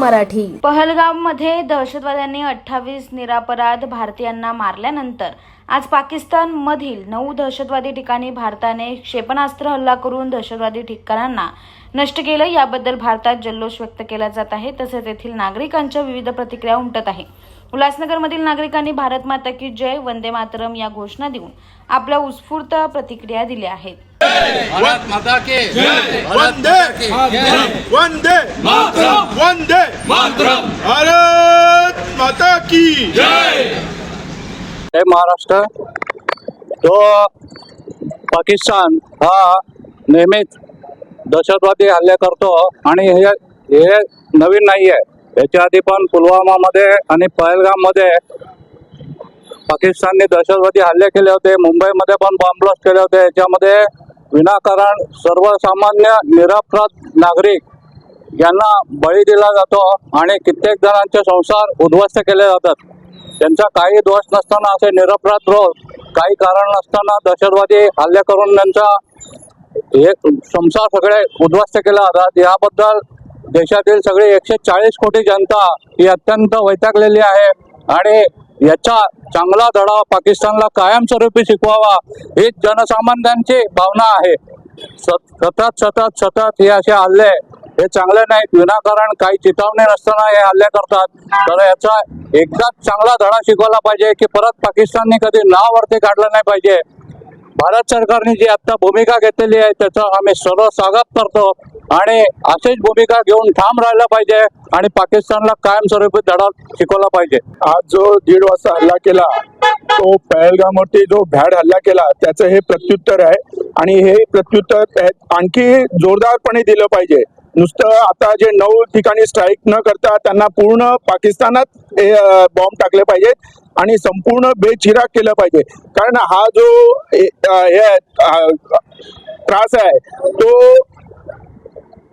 मराठी. पहलगाममध्ये दहशतवाद्यांनी अठ्ठावीस निरापराध भारतीयांना मारल्यानंतर आज पाकिस्तान मधील नऊ दहशतवादी ठिकाणी भारताने क्षेपणास्त्र हल्ला करून दहशतवादी ठिकाणांना नष्ट केलं. याबद्दल भारतात जल्लोष व्यक्त केला जात आहे. तसेच येथील नागरिकांच्या विविध प्रतिक्रिया उमटत आहे. उल्हासनगरमधील नागरिकांनी भारत माता की जय वंदे मातरम या घोषणा देऊन आपल्या उत्स्फूर्त प्रतिक्रिया दिल्या आहेत. भारत माता के वंदे. वंदे. मातरम. वंदे. मातरम भारत माता की जय। जय महाराष्ट्र। जो पाकिस्तान हा नेहमीच दहशतवादी हल्ले करतो आणि हे हे नवीन नाही आहे याच्या आधी पण पुलवामामध्ये आणि पहलगाममध्ये पाकिस्तानने दहशतवादी हल्ले केले होते. मुंबईमध्ये पण बॉम्ब ब्लास्ट केले होते. याच्यामध्ये विनाकारण सर्वसामान्य निरपराध नागरिक यांना बळी दिला जातो आणि कित्येक जणांचे संसार उद्ध्वस्त केले जातात. त्यांचा काही दोष नसताना असे निरपराध रोज काही कारण नसताना दहशतवादी हल्ले करून त्यांचा हे संसार सगळे उद्ध्वस्त केले जातात. याबद्दल देशातील सगळी एकशे चाळीस कोटी जनता ही अत्यंत वैतागलेली आहे आणि याचा चांगला धडा पाकिस्तानला कायमस्वरूपी शिकवावा हीच जनसामान्यांची भावना आहे. सत- सतत सतत सतत हे असे हल्ले हे चांगलं नाही विनाकारण काही चितावणी नसताना हे हल्ले करतात. तर याचा एकदाच चांगला धडा शिकवला पाहिजे की परत पाकिस्तानने कधी नाव वरती काढलं नाही पाहिजे. भारत सरकारने जी आता भूमिका घेतलेली आहे त्याचं आम्ही सर्व स्वागत करतो. आणि अशीच भूमिका घेऊन ठाम राहिला पाहिजे आणि पाकिस्तानला कायमस्वरूपी धडा शिकवला पाहिजे. आज जो दीड वाजता हल्ला केला तो पहलगामवरती जो भॅड हल्ला केला त्याचं हे प्रत्युत्तर आहे. आणि हे प्रत्युत्तर आणखी जोरदारपणे दिलं पाहिजे. नुसतं आता जे नऊ ठिकाणी स्ट्राईक न करता त्यांना पूर्ण पाकिस्तानात बॉम्ब टाकले पाहिजेत आणि संपूर्ण बेचिराग केलं पाहिजे. कारण हा जो हे त्रास आहे तो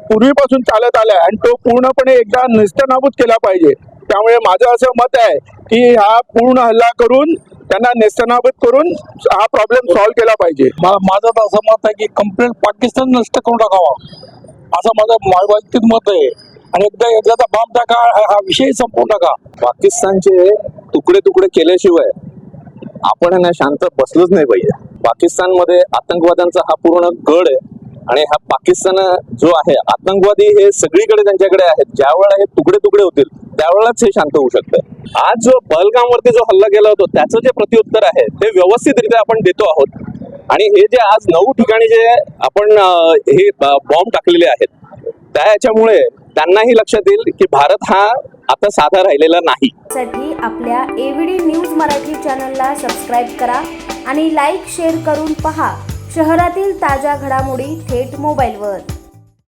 पूर्वीपासून चालत आलाय आणि तो पूर्णपणे एकदा निस्तनाबूत केला पाहिजे. त्यामुळे माझं असं मत आहे की हा पूर्ण हल्ला करून त्यांना नेस्तनाबूत करून हा प्रॉब्लेम सॉल्व्ह केला पाहिजे. माझं असं मत आहे की कंप्लेंट पाकिस्तान नष्ट करून टाकावा. असं माझं वैयक्तिक मत आहे. आणि एकदा एकदाचा बाप टाका हा हा विषय संपवून टाका. पाकिस्तानचे तुकडे तुकडे केल्याशिवाय आपण ना शांत बसलोच नाही पाहिजे. पाकिस्तानमध्ये आतंकवाद्यांचा हा पूर्ण गड आहे. आणि हा पाकिस्तान जो आहे आतंकवादी हे सगळीकडे त्यांच्याकडे आहेत. ज्या वेळेला हे तुकडे तुकडे होतील त्यावेळेलाच हे शांत होऊ शकतं. आज जो पहलगामवरती जो हल्ला केला होता त्याचं जे प्रत्युत्तर आहे ते व्यवस्थितरित्या आपण देतो आहोत. आणि हे जे आज नऊ ठिकाणी जे आपण हे बॉम्ब टाकलेले आहेत त्या याच्यामुळे त्यांनाही लक्षात येईल की भारत हा आता साधा राहिलेला नाही. साठी आपल्या एव्हीडी न्यूज मराठी चॅनलला सबस्क्राईब करा आणि लाईक शेअर करून पहा. शहरातील ताज्या घडामोडी थेट मोबाईलवर.